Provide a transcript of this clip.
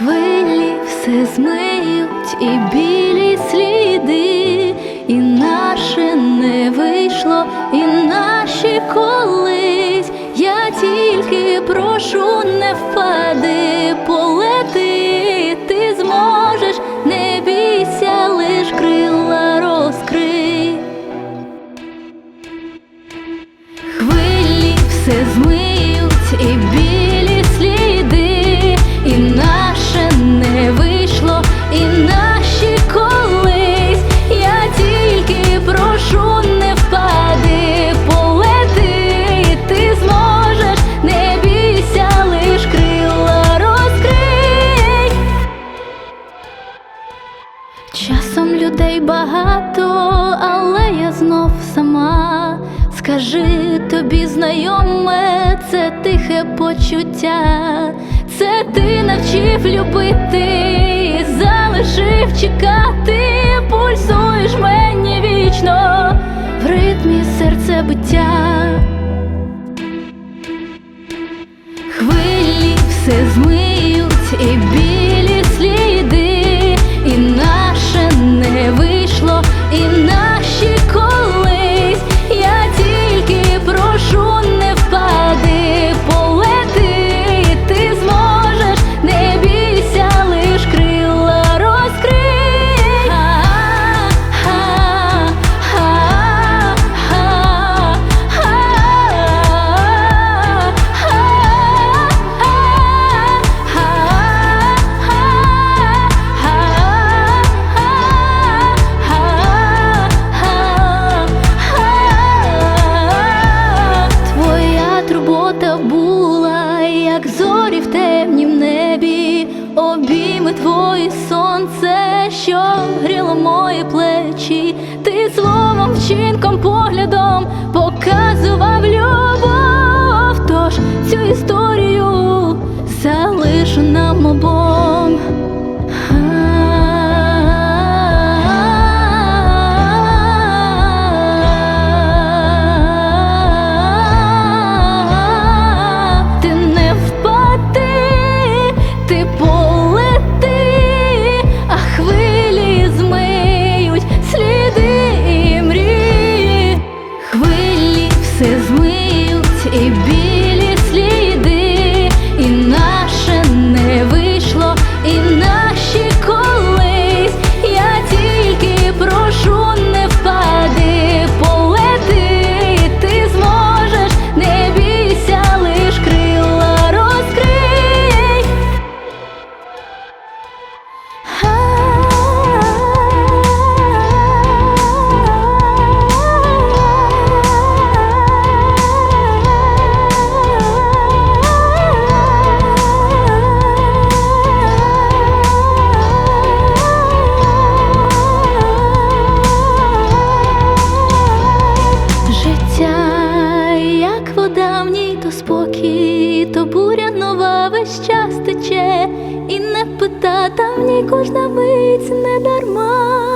Хвилі все змиють і білі сліди, і наше не вийшло, і наші колись. Я тільки прошу, не впади, багато, але я знов сама. Скажи тобі, знайоме, це тихе почуття, це ти навчив любити, залишив чекати, пульсуєш мені вічно в ритмі серцебиття. Хвилі все змиють і обійми твої сонце, що гріло мої плечі, ти словом, вчинком, поглядом показував любов. Тож цю історію змиють вода в ній, то спокій, то буря нова весь час тече, і не пита там в ній кожна мить не дарма.